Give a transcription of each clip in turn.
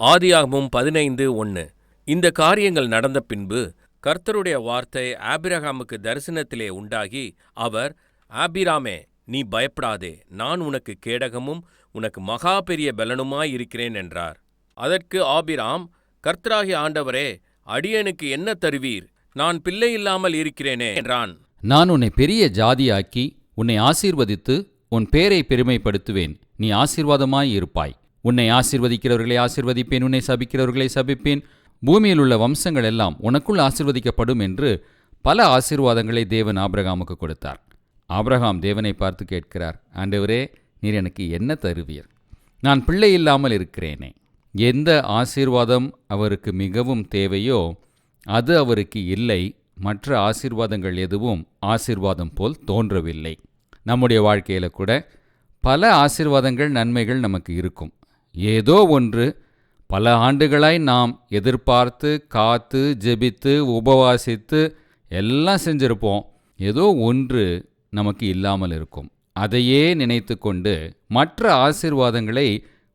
ஆதியாகமும் பதினைந்து ஒன்று இந்த காரியங்கள் நடந்த பின்பு கர்த்தருடைய வார்த்தை ஆபிரகாமுக்கு தரிசனத்திலே உண்டாகி அவர் ஆபிராமே நீ பயப்படாதே நான் உனக்கு கேடகமும் உனக்கு மகா பெரிய பலனுமாயிருக்கிறேன் என்றார். அதற்கு ஆபிராம் கர்த்தராகி ஆண்டவரே அடியனுக்கு என்ன தருவீர்? நான் பிள்ளை இல்லாமல் இருக்கிறேனே என்றான். நான் உன்னை பெரிய ஜாதியாக்கி உன்னை ஆசீர்வதித்து உன் பேரை பெருமைப்படுத்துவேன். நீ ஆசீர்வாதமாய் இருப்பாய். உன்னை ஆசிர்வதிக்கிறவர்களை ஆசிர்வதிப்பேன் உன்னை சபிக்கிறவர்களை சபிப்பேன். பூமியில் உள்ள வம்சங்கள் எல்லாம் உனக்குள் ஆசிர்வதிக்கப்படும் என்று பல ஆசீர்வாதங்களை தேவன் ஆபிரகாமுக்கு கொடுத்தார். ஆபிரகாம் தேவனை பார்த்து கேட்கிறார் ஆண்டவரே நீர் எனக்கு என்ன தருவீர்? நான் பிள்ளை இல்லாமல் இருக்கிறேனே. எந்த ஆசீர்வாதம் அவருக்கு மிகவும் தேவையோ அது அவருக்கு இல்லை. மற்ற ஆசீர்வாதங்கள் எதுவும் ஆசீர்வாதம் போல் தோன்றவில்லை. நம்முடைய வாழ்க்கையில் கூட பல ஆசீர்வாதங்கள் நன்மைகள் நமக்கு இருக்கும். ஏதோ ஒன்று பல ஆண்டுகளாய் நாம் எதிர்பார்த்து காத்து ஜெபித்து உபவாசித்து எல்லாம் செஞ்சிருப்போம். ஏதோ ஒன்று நமக்கு இல்லாமல் இருக்கும். அதையே நினைத்து கொண்டு மற்ற ஆசீர்வாதங்களை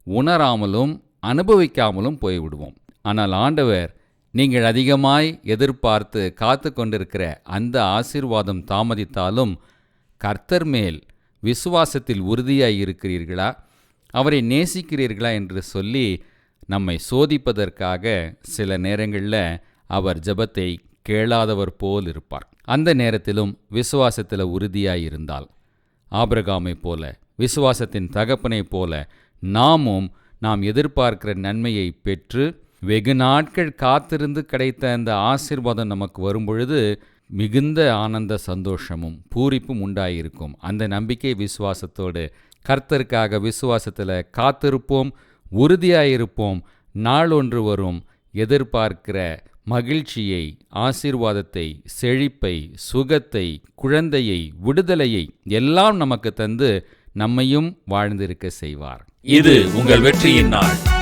உணராமலும் அனுபவிக்காமலும் போய்விடுவோம். ஆனால் ஆண்டவர் நீங்கள் அதிகமாய் எதிர்பார்த்து காத்து கொண்டிருக்கிற அந்த ஆசீர்வாதம் தாமதித்தாலும் கர்த்தர் மேல் விசுவாசத்தில் உறுதியாய் இருக்கிறீர்களா? அவரை நேசிக்கிறீர்களா என்று சொல்லி நம்மை சோதிப்பதற்காக சில நேரங்களில் அவர் ஜெபத்தை கேளாதவர் போல் இருப்பார். அந்த நேரத்திலும் விசுவாசத்தில் உறுதியாய் இருந்தால் போல விசுவாசத்தின் தகப்பனைப் போல நாமும் நாம் எதிர்பார்க்கிற நன்மையை பெற்று வெகு நாட்கள் காத்திருந்து கிடைத்த அந்த ஆசீர்வாதம் நமக்கு வரும்பொழுது மிகுந்த ஆனந்த சந்தோஷமும் பூரிப்பும் உண்டாயிருக்கும். அந்த நம்பிக்கை விசுவாசத்தோடு கர்த்தருக்காக விசுவாசத்தில் காத்திருப்போம் உறுதியாயிருப்போம் நாளொன்று வரும். எதிர்பார்க்கிற மகிழ்ச்சியை ஆசீர்வாதத்தை செழிப்பை சுகத்தை குழந்தையை விடுதலையை எல்லாம் நமக்கு தந்து நம்மையும் வாழ்ந்திருக்க செய்வார். இது உங்கள் வெற்றியின் நாள்.